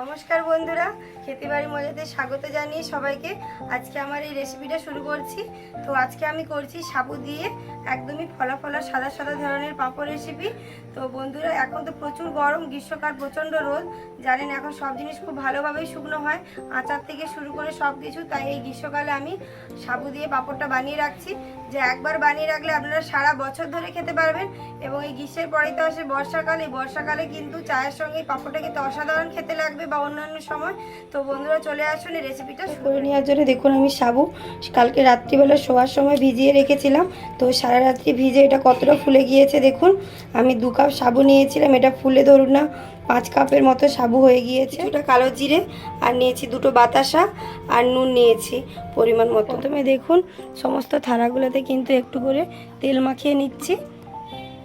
নমস্কার বন্ধুরা, খেতেবাড়ি মজাতে স্বাগত জানিয়ে সবাইকে আজকে আমার এই রেসিপিটা শুরু করছি। তো আজকে আমি করছি সাবু দিয়ে একদমই ফলা ফলা সাদা সাদা ধরনের পাঁপড় রেসিপি তো বন্ধুরা, এখন তো প্রচুর গরম, গ্রীষ্মকাল প্রচণ্ড রোদ। জানেন এখন সব জিনিস খুব ভালোভাবেই শুকনো হয়। আচার থেকে শুরু করে সব কিছু তাই এই গ্রীষ্মকালে আমি সাবু দিয়ে পাঁপড়টা বানিয়ে রাখছি। যে একবার বানিয়ে রাখলে আপনারা সারা বছর ধরে খেতে পারবেন এবং এই গ্রীষ্মের পরেই তো আসে বর্ষাকাল। এই বর্ষাকালে কিন্তু চায়ের সঙ্গে এই পাঁপড়টা খেতে অসাধারণ খেতে লাগবে। বা অন্যান্য সময়। তো বন্ধুরা চলে আসুন এই রেসিপিটা শুরু করে নেওয়ার জন্য দেখুন আমি সাবু। কালকে রাত্রিবেলা শোয়ার সময় ভিজিয়ে রেখেছিলাম। তো সারা রাত্রি ভিজে এটা কতটা ফুলে গিয়েছে দেখুন। আমি দু কাপ সাবু নিয়েছিলাম এটা ফুলে ধরুন না পাঁচ কাপের মতো সাবু হয়ে গিয়েছে। ওটা কালো জিরে আর নিয়েছি দুটো বাতাসা আর নুন নিয়েছি পরিমাণ মতো। প্রথমে দেখুন সমস্ত থালাগুলোতে কিন্তু একটু করে তেল মাখিয়ে নিচ্ছি।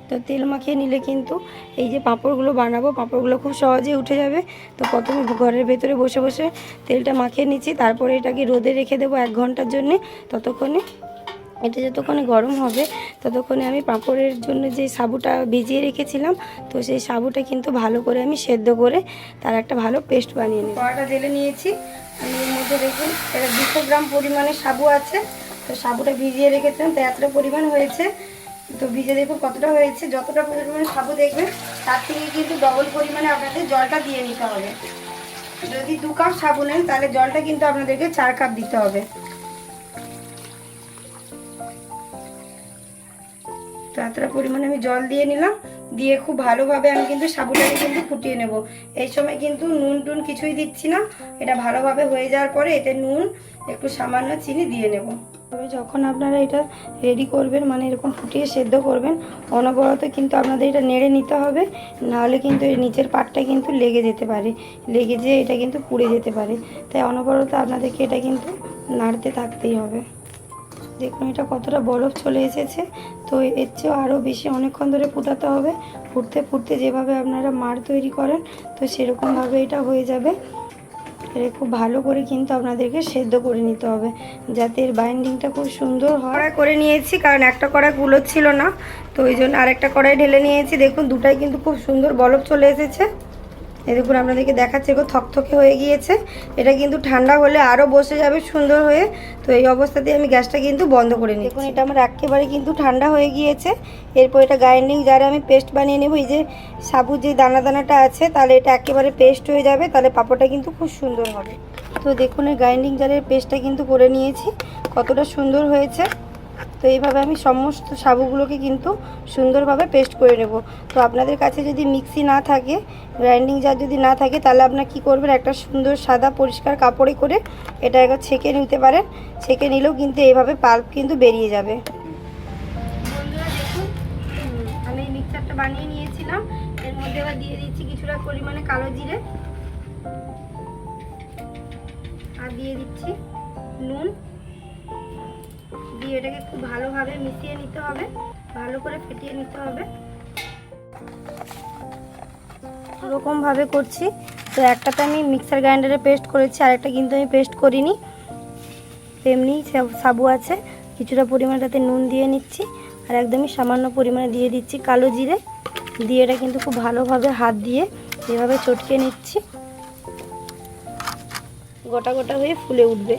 তো তেল মাখিয়ে নিলে কিন্তু এই যে পাঁপড়গুলো বানাবো, পাঁপড়গুলো খুব সহজেই উঠে যাবে। তো প্রথমে ঘরের ভেতরে বসে বসে তেলটা মাখিয়ে নিচ্ছি। তারপরে এটাকে রোদে রেখে দেবো এক ঘণ্টার জন্যে। ততক্ষণে, এটা যতক্ষণে গরম হবে, ততক্ষণে আমি পাঁপড়ের জন্য যে সাবুটা ভিজিয়ে রেখেছিলাম, তো সেই সাবুটা কিন্তু ভালো করে আমি সেদ্ধ করে তার একটা ভালো পেস্ট বানিয়ে নিই কড়াটা ঢেলে নিয়েছি। আমি এর মধ্যে দেখুন, এটা দুশো গ্রাম পরিমাণে সাবু আছে। তো সাবুটা ভিজিয়ে রেখেছিলাম, তো এতটা পরিমাণ হয়েছে তো ভিজে দেখুন কতটা হয়েছে, যতটা পরিমাণে সাবু দেখবেন, তার থেকে কিন্তু ডবল পরিমাণে আপনাদের জলটা দিয়ে নিতে হবে। যদি দু কাপ সাবু নেন, তাহলে জলটা কিন্তু আপনাদেরকে চার কাপ দিতে হবে। এতটা পরিমাণে আমি জল দিয়ে নিলাম, দিয়ে খুব ভালোভাবে আমি কিন্তু সাবুটাকে কিন্তু ফুটিয়ে নেব। এই সময় কিন্তু নুন টুন কিছুই দিচ্ছি না, এটা ভালোভাবে হয়ে যাওয়ার পরে এতে নুন, একটু সামান্য চিনি দিয়ে নেব। তবে যখন আপনারা এটা রেডি করবেন মানে এরকম ফুটিয়ে সেদ্ধ করবেন, অনবরত কিন্তু আপনাদের এটা নেড়ে নিতে হবে। নাহলে কিন্তু এর নিচের পাটটা কিন্তু লেগে যেতে পারে। লেগে যেয়ে এটা কিন্তু পুড়ে যেতে পারে। তাই অনবরত আপনাদেরকে এটা কিন্তু নাড়তে থাকতেই হবে। দেখুন, এটা কতটা বরফ চলে এসেছে। তো এর চেয়েও আরও বেশি অনেকক্ষণ ধরে ফুটাতে হবে। ফুটতে ফুটতে যেভাবে আপনারা মার তৈরি করেন, তো সেরকমভাবে এটা হয়ে যাবে। এটা খুব ভালো করে কিন্তু আপনাদেরকে সেদ্ধ করে নিতে হবে। যাতে এর বাইন্ডিংটা খুব সুন্দর হয়। করে নিয়েছি, কারণ একটা কড়াই গুলো ছিল না। তো ওই জন্য আরেকটা কড়াই ঢেলে নিয়েছি। দেখুন, দুটাই কিন্তু খুব সুন্দর বলব চলে এসেছে। এই দেখুন আপনাদেরকে দেখাচ্ছে এগুলো থকথকে হয়ে গিয়েছে। এটা কিন্তু ঠান্ডা হলে আরও বসে যাবে সুন্দর হয়ে। তো এই অবস্থাতে আমি গ্যাসটা কিন্তু বন্ধ করে নিই দেখুন, এটা আমার একেবারে কিন্তু ঠান্ডা হয়ে গিয়েছে। এরপর এটা গ্রাইন্ডিং যারা আমি পেস্ট বানিয়ে নেব। এই যে সাবুর যে দানা দানাটা আছে, তাহলে এটা একেবারে পেস্ট হয়ে যাবে। তাহলে পাপড়টা কিন্তু খুব সুন্দর হবে। তো দেখুন, এই গ্রাইন্ডিং জারের পেস্টটা কিন্তু করে নিয়েছি। কতটা সুন্দর হয়েছে। তো এইভাবে আমি সমস্ত সাবুগুলোকে কিন্তু সুন্দরভাবে পেস্ট করে নেব। তো আপনাদের কাছে যদি মিক্সি না থাকে গ্রাইন্ডিং জার যদি না থাকে, তাহলে আপনার কি করবেন? একটা সুন্দর সাদা পরিষ্কার কাপড়ে করে এটা একবার ছেঁকে নিতে পারেন। ছেঁকে নিলেও কিন্তু এইভাবে পাল্প কিন্তু বেরিয়ে যাবে। আমি মিক্সারটা বানিয়ে নিয়েছিলাম। এর মধ্যে এবার দিয়ে দিচ্ছি কিছুটা পরিমাণে কালো জিরে। আর দিয়ে দিচ্ছি নুন। দিয়ে এটাকে খুব ভালোভাবে মিশিয়ে নিতে হবে, ভালো করে ফেটিয়ে নিতে হবে। ওরকমভাবে করছি। তো একটাতে আমি মিক্সার গ্রাইন্ডারে পেস্ট করেছি, আরেকটা কিন্তু আমি পেস্ট করিনি। তেমনি সাবু আছে, কিছুটা পরিমাণটাতে নুন দিয়ে নিচ্ছি, আর একদমই সামান্য পরিমাণে দিয়ে দিচ্ছি কালো জিরে। দিয়ে এটা কিন্তু খুব ভালোভাবে হাত দিয়ে এভাবে চটকে নিচ্ছি। গোটা গোটা হয়ে ফুলে উঠবে।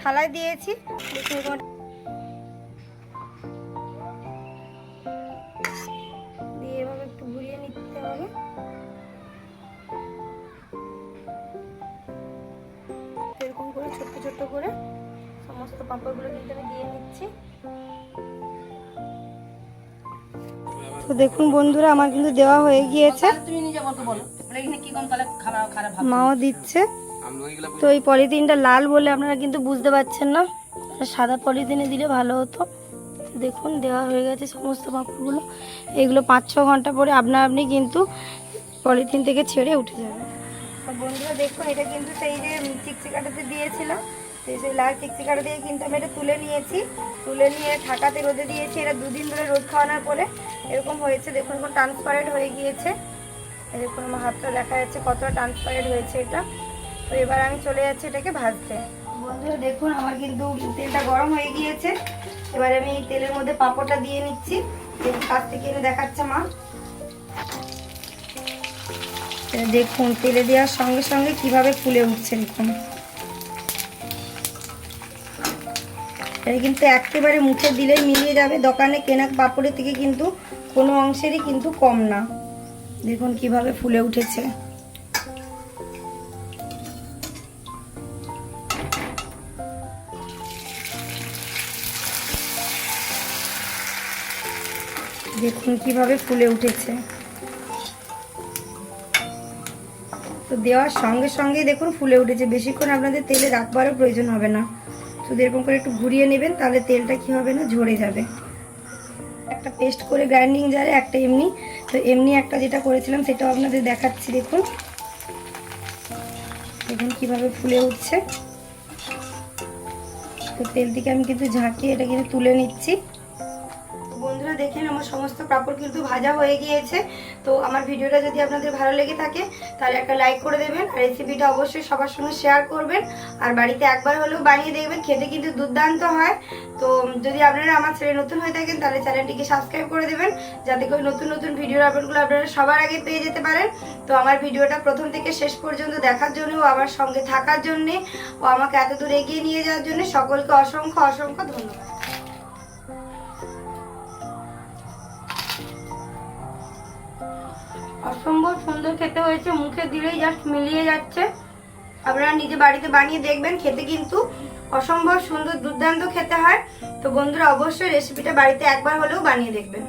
থালায় দিয়েছি। দেখুন দিয়ে এভাবে একটু ঘুরিয়ে নিতে হবে। এরকম করে ছোট্ট ছোট্ট করে সমস্ত পাঁপড়গুলো কিন্তু আমি দিয়ে নিচ্ছি। তো দেখুন বন্ধুরা আমার কিন্তু দেওয়া হয়ে গিয়েছে। তুমি নিজে বলতে বলো? বলে এখানে কি কম তাহলে খারাপ খারাপ মাও দিচ্ছে। তো এই পলিথিনটা লাল বলে আপনারা কিন্তু বুঝতে পারছেন না। সাদা পলিথিনে দিলে ভালো হতো। দেখুন, দেওয়া হয়ে গেছে সমস্ত পাপড়গুলো এগুলো পাঁচ ছ ঘণ্টা পরে আপনা আপনি কিন্তু পলিথিন থেকে ছেড়ে উঠে যাবে বন্ধুরা, দেখুন, এটা কিন্তু সেই যে চিকচিকাটাতে দিয়েছিলাম। সেই লাল চিকচি কাটা দিয়ে কিন্তু আমি এটা তুলে নিয়েছি। তুলে নিয়ে ঢাকাতে রোদে দিয়েছি। এটা দুদিন ধরে রোদ খাওয়ানোর পরে এরকম হয়েছে। দেখুন, এখন ট্রান্সপারেন্ট হয়ে গিয়েছে। দেখুন আমার হাতটা দেখা যাচ্ছে কতটা ট্রান্সপারেন্ট হয়েছে এটা। তো এবার আমি চলে যাচ্ছি এটাকে ভাজতে। বন্ধুরা, দেখুন, আমার কিন্তু তেলটা গরম হয়ে গিয়েছে। এবার আমি তেলের মধ্যে পাঁপড়টা দিয়ে নিচ্ছি। কাছ থেকে এনে দেখাচ্ছে মা। দেখুন, তেলে দেওয়ার সঙ্গে সঙ্গে কীভাবে ফুলে উঠছে, দেখুন। এটা কিন্তু একেবারে মুখে দিলেই মিলিয়ে যাবে। দোকানে কেনা পাপড়ের থেকে কিন্তু কোনো অংশেরই কিন্তু কম না। দেখুন কীভাবে ফুলে উঠেছে। দেখুন কীভাবে ফুলে উঠেছে। তো দেওয়ার সঙ্গে সঙ্গেই দেখুন ফুলে উঠেছে। বেশিক্ষণ আপনাদের তেলে রাখবারও প্রয়োজন হবে না। শুধু এরকম করে একটু ঘুরিয়ে নেবেন, তাহলে তেলটা কি হবে না, ঝরে যাবে। একটা পেস্ট করে গ্রাইন্ডিং জারে একটা এমনি। তো এমনি একটা যেটা করেছিলাম, সেটাও আপনাদের দেখাচ্ছি, দেখুন। দেখুন কীভাবে ফুলে উঠছে। তো তেলটিকে আমি কিন্তু ঝাঁকিয়ে এটা কিন্তু তুলে নিচ্ছি। দেখেন, আমার সমস্ত পাপড় কিন্তু ভাজা হয়ে গিয়েছে। তো আমার ভিডিওটা যদি আপনাদের ভালো লেগে থাকে, তাহলে একটা লাইক করে দেবেন, আর রেসিপিটা অবশ্যই সবার সঙ্গে শেয়ার করবেন। আর বাড়িতে একবার হলেও বানিয়ে দেখবেন, খেতে কিন্তু দুর্দান্ত হয়। তো যদি আপনারা আমার চ্যানেল নতুন হয়ে থাকেন, তাহলে চ্যানেলটিকে সাবস্ক্রাইব করে দেবেন, যাতে করে নতুন নতুন ভিডিওর আপলোডগুলো আপনারা সবার আগে পেয়ে যেতে পারেন। তো আমার ভিডিওটা প্রথম থেকে শেষ পর্যন্ত দেখার জন্য ও আমার সঙ্গে থাকার জন্যে ও আমাকে এত দূর এগিয়ে নিয়ে যাওয়ার জন্য সকলকে অসংখ্য অসংখ্য ধন্যবাদ। অসম্ভব সুন্দর খেতে হয়েছে, মুখে দিলেই জাস্ট মিলিয়ে যাচ্ছে। আপনারা নিজে বাড়িতে বানিয়ে দেখবেন, খেতে কিন্তু অসম্ভব সুন্দর দুর্দান্ত খেতে হয়। তো বন্ধুরা, অবশ্যই রেসিপিটা বাড়িতে একবার হলেও বানিয়ে দেখবেন।